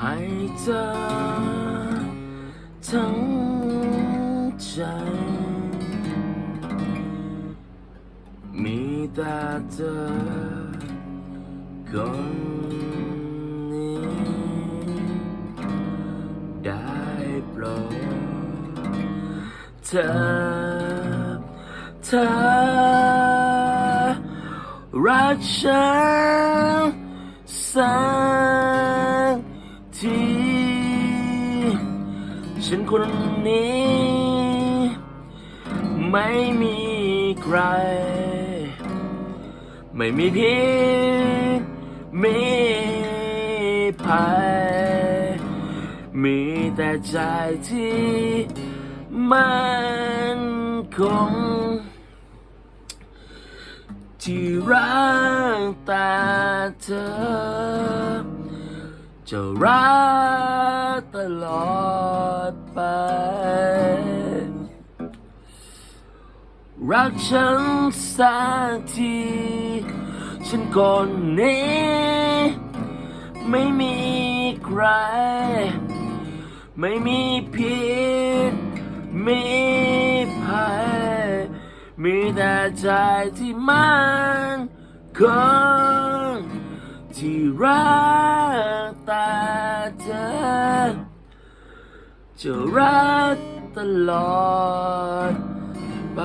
เธอทั้งใจ มีแต่เธอคนนี้ ได้โปรดเธอเธอรักฉันสัก ฉันคนนี้ ไม่มีใคร ไม่มีพี่มีภัยมีแต่ใจที่มันคง ที่รักแต่เธอ จะรักตลอด ไป รักฉันสักทีฉันคนนี้ ไม่มีใคร ไม่มีผิดมีภัยมีแต่ใจที่มันคงที่รักแต่เธอ จะรักตลอดไป